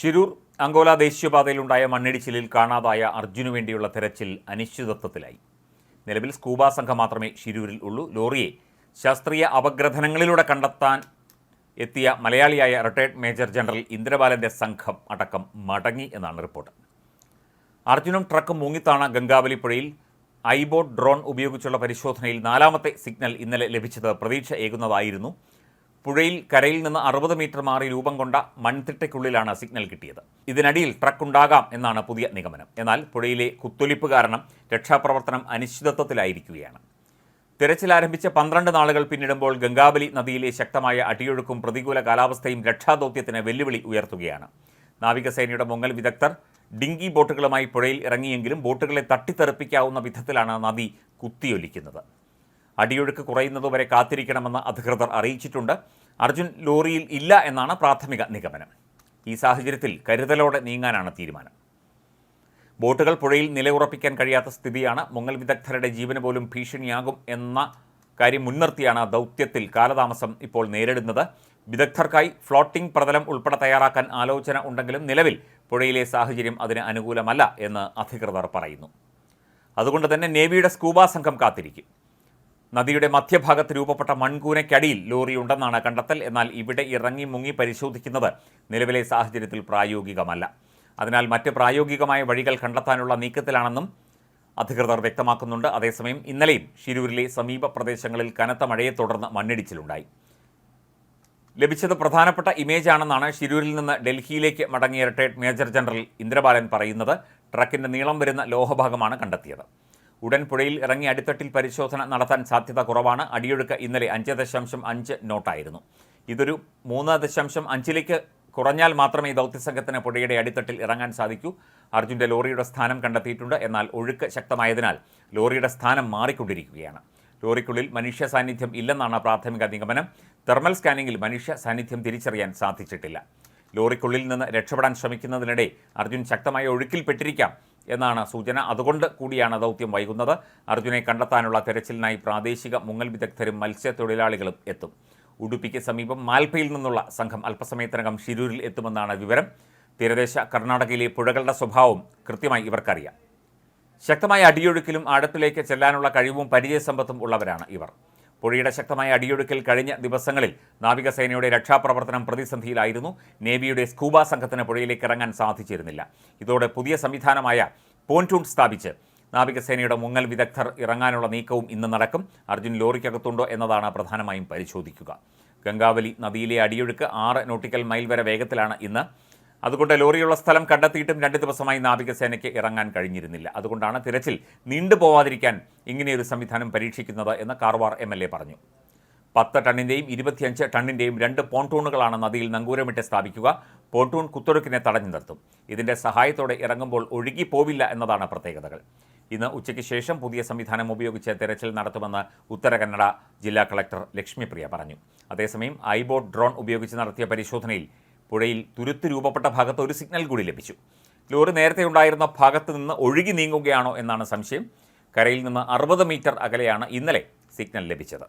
ഷിരൂർ അങ്കോല ദേശീയപാതയിലുണ്ടായ മണ്ണിടിച്ചിലിൽ കാണാതായ അർജുനു വേണ്ടിയുള്ള തെരച്ചിൽ അനിശ്ചിതത്വത്തിലായി. നിലവിൽ സ്കൂബ സംഘം മാത്രമേ ഷിരൂരിൽ ഉള്ളൂ. ലോറിയെ ശാസ്ത്രീയ അപഗ്രഥനങ്ങളിലൂടെ കണ്ടെത്താൻ എത്തിയ മലയാളിയായ റിട്ടയർഡ് മേജർ ജനറൽ ഇന്ദ്രബാലന്റെ സംഘം അടക്കം മടങ്ങി എന്നാണ് റിപ്പോർട്ട്. അർജുനും ട്രക്കും മുങ്ങിത്താണ് ഗംഗാവലി പുഴയിൽ ഐബോട്ട് ഡ്രോൺ ഉപയോഗിച്ചുള്ള പരിശോധനയിൽ നാലാമത്തെ സിഗ്നൽ ഇന്നലെ ലഭിച്ചത് പ്രതീക്ഷ ഏകുന്നതായിരുന്നു. പുഴയിൽ കരയിൽ നിന്ന് അറുപത് മീറ്റർ മാറി രൂപം കൊണ്ട മൺതിട്ടയ്ക്കുള്ളിലാണ് സിഗ്നൽ കിട്ടിയത്. ഇതിനടിയിൽ ട്രക്ക് ഉണ്ടാകാം എന്നാണ് പുതിയ നിഗമനം. എന്നാൽ പുഴയിലെ കുത്തൊലിപ്പ് കാരണം രക്ഷാപ്രവർത്തനം അനിശ്ചിതത്വത്തിലായിരിക്കുകയാണ്. തിരച്ചിൽ ആരംഭിച്ച പന്ത്രണ്ട് നാളുകൾ പിന്നിടുമ്പോൾ ഗംഗാബലി നദിയിലെ ശക്തമായ അടിയൊഴുക്കും പ്രതികൂല കാലാവസ്ഥയും രക്ഷാദൗത്യത്തിന് വെല്ലുവിളി ഉയർത്തുകയാണ്. നാവികസേനയുടെ മുങ്ങൽ വിദഗ്ധർ ഡിങ്കി ബോട്ടുകളുമായി പുഴയിൽ ഇറങ്ങിയെങ്കിലും ബോട്ടുകളെ തട്ടിത്തെറിപ്പിക്കാവുന്ന വിധത്തിലാണ് നദി കുത്തിയൊലിക്കുന്നത്. അടിയൊഴുക്ക് കുറയുന്നതുവരെ കാത്തിരിക്കണമെന്ന് അധികൃതർ അറിയിച്ചിട്ടുണ്ട്. അർജുൻ ലോറിയിൽ ഇല്ല എന്നാണ് പ്രാഥമിക നിഗമനം. ഈ സാഹചര്യത്തിൽ കരുതലോടെ നീങ്ങാനാണ് തീരുമാനം. ബോട്ടുകൾ പുഴയിൽ നിലയുറപ്പിക്കാൻ കഴിയാത്ത സ്ഥിതിയാണ് മുങ്ങൽ വിദഗ്ധരുടെ ജീവന് പോലും ഭീഷണിയാകും എന്ന കാര്യം മുൻനിർത്തിയാണ് ദൗത്യത്തിൽ കാലതാമസം ഇപ്പോൾ നേരിടുന്നത്. വിദഗ്ധർക്കായി ഫ്ലോട്ടിംഗ് പ്രതലം ഉൾപ്പെടെ തയ്യാറാക്കാൻ ആലോചന ഉണ്ടെങ്കിലും നിലവിൽ പുഴയിലെ സാഹചര്യം അതിന് അനുകൂലമല്ല എന്ന് അധികൃതർ പറയുന്നു. അതുകൊണ്ട് തന്നെ നേവിയുടെ സ്കൂബ സംഘം കാത്തിരിക്കും. നദിയുടെ മധ്യഭാഗത്ത് രൂപപ്പെട്ട മൺകൂനയ്ക്കടിയിൽ ലോറി ഉണ്ടെന്നാണ് കണ്ടെത്തൽ. എന്നാൽ ഇവിടെ ഇറങ്ങി മുങ്ങി പരിശോധിക്കുന്നത് നിലവിലെ സാഹചര്യത്തിൽ പ്രായോഗികമല്ല. അതിനാൽ മറ്റ് പ്രായോഗികമായ വഴികൾ കണ്ടെത്താനുള്ള നീക്കത്തിലാണെന്നും അധികൃതർ വ്യക്തമാക്കുന്നുണ്ട്. അതേസമയം ഇന്നലെയും ഷിരൂരിലെ സമീപ പ്രദേശങ്ങളിൽ കനത്ത മഴയെ തുടർന്ന് മണ്ണിടിച്ചിലുണ്ടായി. ലഭിച്ചത് പ്രധാനപ്പെട്ട ഇമേജ് ആണെന്നാണ് ഷിരൂരിൽ നിന്ന് ഡൽഹിയിലേക്ക് മടങ്ങിയ റിട്ടയർഡ് മേജർ ജനറൽ ഇന്ദ്രബാലൻ പറയുന്നത്. ട്രക്കിന്റെ നീളം വരുന്ന ലോഹഭാഗമാണ് കണ്ടെത്തിയത്. ഉടൻ പുഴയിൽ ഇറങ്ങി അടിത്തട്ടിൽ പരിശോധന നടത്താൻ സാധ്യത കുറവാണ്. അടിയൊഴുക്ക് ഇന്നലെ അഞ്ച് ദശാംശം അഞ്ച് നോട്ടായിരുന്നു. ഇതൊരു മൂന്ന് ദശാംശം അഞ്ചിലേക്ക് കുറഞ്ഞാൽ മാത്രമേ ദൗത്യസംഘത്തിന് പുഴയുടെ അടിത്തട്ടിൽ ഇറങ്ങാൻ സാധിക്കൂ. അർജുന്റെ ലോറിയുടെ സ്ഥാനം കണ്ടെത്തിയിട്ടുണ്ട്. എന്നാൽ ഒഴുക്ക് ശക്തമായതിനാൽ ലോറിയുടെ സ്ഥാനം മാറിക്കൊണ്ടിരിക്കുകയാണ്. ലോറിക്കുള്ളിൽ മനുഷ്യ സാന്നിധ്യം ഇല്ലെന്നാണ് പ്രാഥമിക നിഗമനം. തെർമൽ സ്കാനിങ്ങിൽ മനുഷ്യ സാന്നിധ്യം തിരിച്ചറിയാൻ സാധിച്ചിട്ടില്ല. ലോറിക്കുള്ളിൽ നിന്ന് രക്ഷപ്പെടാൻ ശ്രമിക്കുന്നതിനിടെ അർജുൻ ശക്തമായ ഒഴുക്കിൽപ്പെട്ടിരിക്കാം എന്നാണ് സൂചന. അതുകൊണ്ട് കൂടിയാണ് ദൗത്യം വൈകുന്നത്. അർജുനെ കണ്ടെത്താനുള്ള തെരച്ചിലിനായി പ്രാദേശിക മുങ്ങൽ വിദഗ്ധരും മത്സ്യത്തൊഴിലാളികളും എത്തും. ഉടുപ്പിക്ക് സമീപം മാൽപ്പയിൽ നിന്നുള്ള സംഘം അല്പസമയത്തിനകം ഷിരൂരിൽ എത്തുമെന്നാണ് വിവരം. തീരദേശ കർണാടകയിലെ പുഴകളുടെ സ്വഭാവം കൃത്യമായി ഇവർക്കറിയാം. ശക്തമായ അടിയൊഴുക്കിലും ആഴത്തിലേക്ക് ചെല്ലാനുള്ള കഴിവും പരിചയസമ്പത്തും ഉള്ളവരാണ് ഇവർ. പുഴയുടെ ശക്തമായ അടിയൊഴുക്കിൽ കഴിഞ്ഞ ദിവസങ്ങളിൽ നാവികസേനയുടെ രക്ഷാപ്രവർത്തനം പ്രതിസന്ധിയിലായിരുന്നു. നേവിയുടെ സ്കൂബ സംഘത്തിന് പുഴയിലേക്ക് ഇറങ്ങാൻ സാധിച്ചിരുന്നില്ല. ഇതോടെ പുതിയ സംവിധാനമായ പോൺടൂൺ സ്ഥാപിച്ച് നാവികസേനയുടെ മുങ്ങൽ വിദഗ്ധർ ഇറങ്ങാനുള്ള നീക്കവും ഇന്ന് നടക്കും. അർജുൻ ലോറിക്കകത്തുണ്ടോ എന്നതാണ് പ്രധാനമായും പരിശോധിക്കുക. ഗംഗാവലി നദിയിലെ അടിയൊഴുക്ക് ആറ് നോട്ടിക്കൽ മൈൽ വരെ വേഗത്തിലാണ് ഇന്ന്. അതുകൊണ്ട് ലോറിയുള്ള സ്ഥലം കണ്ടെത്തിയിട്ടും രണ്ട് ദിവസമായി നാവികസേനയ്ക്ക് ഇറങ്ങാൻ കഴിഞ്ഞിരുന്നില്ല. അതുകൊണ്ടാണ് തിരച്ചിൽ നീണ്ടുപോവാതിരിക്കാൻ ഇങ്ങനെയൊരു സംവിധാനം പരീക്ഷിക്കുന്നത് എന്ന് കാർവാർ എം പറഞ്ഞു. പത്ത് ടണ്ണിന്റെയും ഇരുപത്തിയഞ്ച് ടണ്ണിന്റെയും രണ്ട് പോൺടൂണുകളാണ് നദിയിൽ നങ്കൂരമിട്ട് സ്ഥാപിക്കുക. പോൺടൂൺ കുത്തൊഴുക്കിനെ തടഞ്ഞു നിർത്തും. ഇതിന്റെ സഹായത്തോടെ ഇറങ്ങുമ്പോൾ ഒഴുകിപ്പോവില്ല എന്നതാണ് പ്രത്യേകതകൾ. ഇന്ന് ഉച്ചയ്ക്ക് ശേഷം പുതിയ സംവിധാനം ഉപയോഗിച്ച് തെരച്ചിൽ നടത്തുമെന്ന് ഉത്തര കന്നഡ ജില്ലാ കളക്ടർ ലക്ഷ്മിപ്രിയ പറഞ്ഞു. അതേസമയം ഐബോട്ട് ഡ്രോൺ ഉപയോഗിച്ച് നടത്തിയ പരിശോധനയിൽ പുഴയിൽ തുരുത്ത് രൂപപ്പെട്ട ഭാഗത്ത് ഒരു സിഗ്നൽ കൂടി ലഭിച്ചു. ലോറി നേരത്തെ ഉണ്ടായിരുന്ന ഭാഗത്ത് നിന്ന് ഒഴുകി നീങ്ങുകയാണോ എന്നാണ് സംശയം. കരയിൽ നിന്ന് അറുപത് മീറ്റർ അകലെയാണ് ഇന്നലെ സിഗ്നൽ ലഭിച്ചത്.